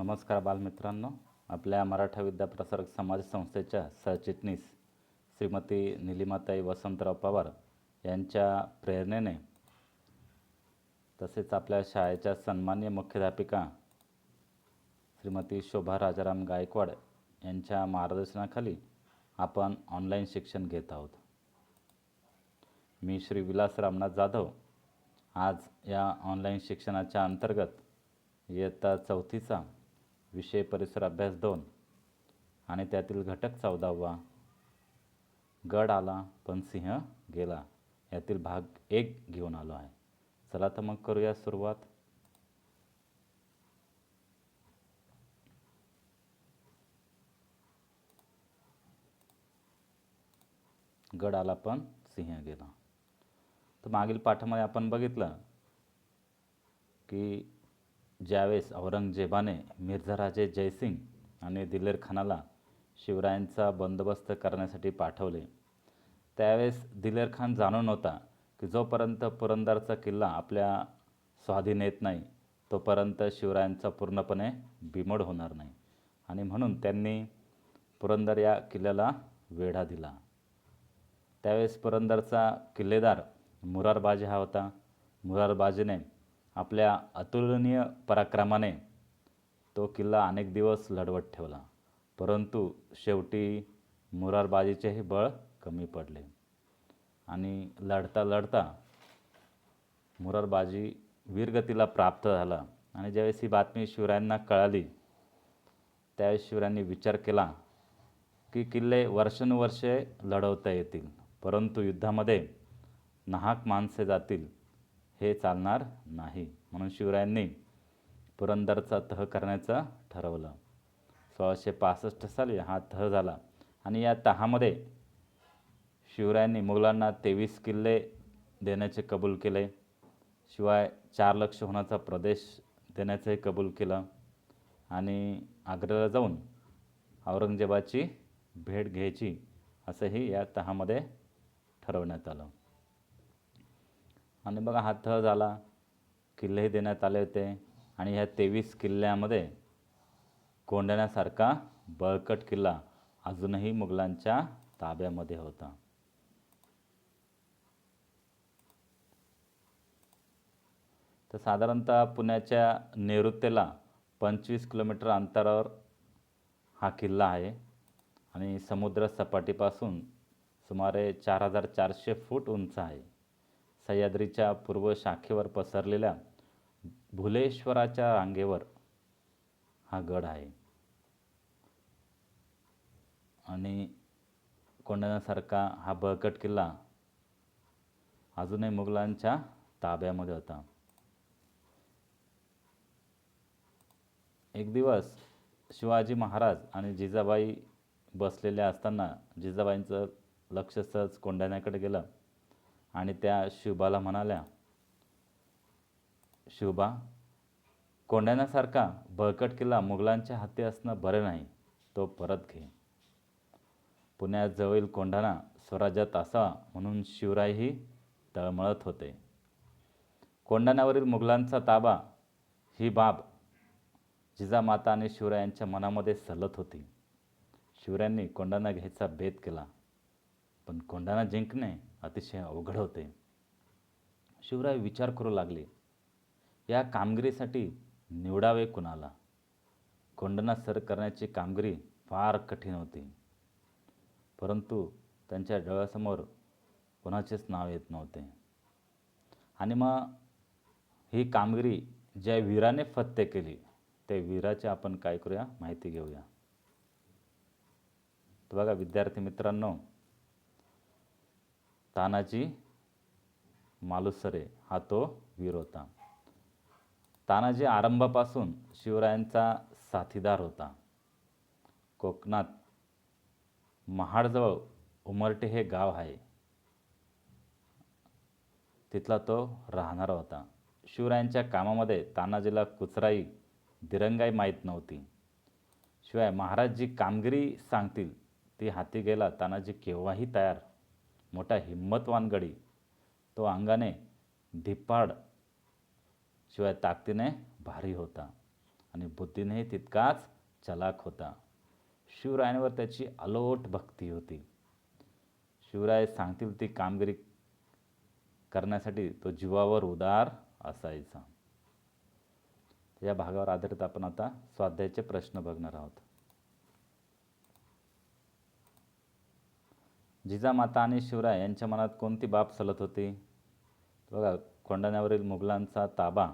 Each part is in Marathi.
नमस्कार बालमित्रांनो. आपल्या मराठा विद्याप्रसारक समाज संस्थेच्या सरचिटणीस श्रीमती निलिमाताई वसंतराव पवार यांच्या प्रेरणेने तसेच आपल्या शाळेच्या सन्मान्य मुख्याध्यापिका श्रीमती शोभा राजाराम गायकवाड यांच्या मार्गदर्शनाखाली आपण ऑनलाईन शिक्षण घेत आहोत. मी श्री विलास रामनाथ जाधव आज या ऑनलाईन शिक्षणाच्या अंतर्गत इयत्ता चौथीचा विषय परिसर अभ्यास दोन आणि त्यातील घटक चौदावा. गड आला पण सिंह गेला. यातील भाग एक घेऊन आलो आहे. चला तर मग करूया सुरुवात. गड आला पण सिंह गेला. तर मागील पाठामध्ये आपण बघितलं की ज्यावेळेस औरंगजेबाने मिर्झा राजे जयसिंग आणि दिलेर खानाला शिवरायांचा बंदोबस्त करण्यासाठी पाठवले त्यावेळेस दिलेर खान जाणून होता की जोपर्यंत पुरंदरचा किल्ला आपल्या स्वाधीन येत नाही तोपर्यंत शिवरायांचा पूर्णपणे बिमोड होणार नाही आणि म्हणून त्यांनी पुरंदर या किल्ल्याला वेढा दिला. त्यावेळेस पुरंदरचा किल्लेदार मुरारबाजी हा होता. मुरारबाजीने आपल्या अतुलनीय पराक्रमाने तो किल्ला अनेक दिवस लढवत ठेवला. परंतु शेवटी मुरारबाजीचेही बळ कमी पडले. आणि लढता लढता मुरारबाजी वीरगतीला प्राप्त झाला. आणि ज्यावेळेस ही बातमी शिवरायांना कळाली त्यावेळेस शिवरायांनी विचार केला की किल्ले वर्षानुवर्षे लढवता येतील. परंतु युद्धामध्ये नाहक माणसे जातील. हे चालणार नाही. म्हणून शिवरायांनी पुरंदरचा तह करण्याचं ठरवलं. सोळाशे पासष्ट साली हा तह झाला आणि या तहामध्ये शिवरायांनी मुघलांना तेवीस किल्ले देण्याचे कबूल केले. शिवाय चार लक्ष होण्याचा प्रदेश देण्याचंही कबूल केलं आणि आग्र्याला जाऊन औरंगजेबाची भेट घ्यायची असंही या तहामध्ये ठरवण्यात आलं. आणि बघा हा तह झाला. किल्लेही देण्यात आले होते. आणि ह्या तेवीस किल्ल्यामध्ये कोंढण्यासारखा बळकट किल्ला अजूनही मुघलांच्या ताब्यामध्ये होता. तर साधारणतः पुण्याच्या नैऋत्येला पंचवीस किलोमीटर अंतरावर हा किल्ला आहे. आणि समुद्र सपाटीपासून सुमारे चार हजार चारशे फूट उंच आहे. सह्याद्रीच्या पूर्व शाखेवर पसरलेल्या भुलेश्वराच्या रांगेवर हा गड आहे. आणि कोंढाण्यासारखा हा बळकट किल्ला अजूनही मुघलांच्या ताब्यामध्ये होता. एक दिवस शिवाजी महाराज आणि जिजाबाई बसलेल्या असताना जिजाबाईंचं लक्ष सहज कोंढाण्याकडे गेलं. आणि त्या शिवबाला म्हणाल्या शिवबा कोंढाण्यासारखा बळकट किल्ला मुघलांच्या हाती असणं बरं नाही तो परत घे. पुण्याजवळील कोंढाणा स्वराज्यात असावा म्हणून शिवरायही तळमळत होते. कोंढाण्यावरील मुघलांचा ताबा ही बाब जिजामाता आणि शिवरायांच्या मनामध्ये सलत होती. शिवरायांनी कोंढाणा घ्यायचा बेत केला पण कोंढाणा जिंकणे अतिशय अवघड होते. शिवराय विचार करू लागले. या कामगिरीसाठी निवडावे कुणाला? कोंढाणा सर करण्याची कामगिरी फार कठीण होती. परंतु त्यांच्या डोळ्यासमोर कोणाचेच नाव येत नव्हते. आणि मग ही कामगिरी ज्या वीराने फत्ते केली त्या वीराचे आपण काय करूया? माहिती घेऊया. तर बघा विद्यार्थी मित्रांनो तानाजी मालुसरे हा तो वीर होता. तानाजी आरंभापासून शिवरायांचा साथीदार होता. कोकणात महाडजवळ उमरटे हे गाव आहे. तिथला तो राहणारा होता. शिवरायांच्या कामामध्ये तानाजीला कुचराई दिरंगाई माहीत नव्हती. शिवाय महाराज जी कामगिरी सांगतील ती हाती गेला तानाजी केव्हाही तयार मोठा हिंमतवान गडी. तो अंगाने धिप्पाड शिवाय ताकदीने भारी होता आणि बुद्धीनेही तितकाच चलाक होता. शिवरायांवर त्याची अलोट भक्ती होती. शिवराय सांगतील ती कामगिरी करण्यासाठी तो जीवावर उदार असायचा. या भागावर आधारित आपण आता स्वाध्यायाचे प्रश्न बघणार आहोत. जिजामाता आणि शिवराय यांच्या मनात कोणती बाब चलत होती? बघा कोंढाण्यावरील मुघलांचा ताबा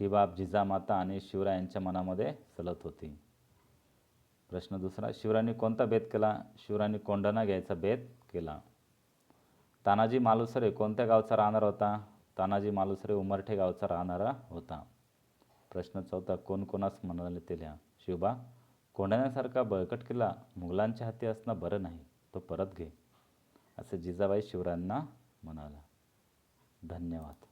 ही बाब जिजामाता आणि शिवराय यांच्या मनामध्ये चलत होती. प्रश्न दुसरा शिवरायांनी कोणता भेद केला? शिवरायांनी कोंढाणा घ्यायचा भेद केला. तानाजी मालुसरे कोणत्या गावचा राहणार होता? तानाजी मालुसरे उमरठे गावचा राहणारा होता. प्रश्न चौथा कोणकोणास म्हणाले तेल्या शिवबा कोंढाण्यासारखा बळकट किल्ला मुघलांच्या हाती असणं बरं नाही तो परत घे. असं जिजाबाई शिवरायांना म्हणाला. धन्यवाद.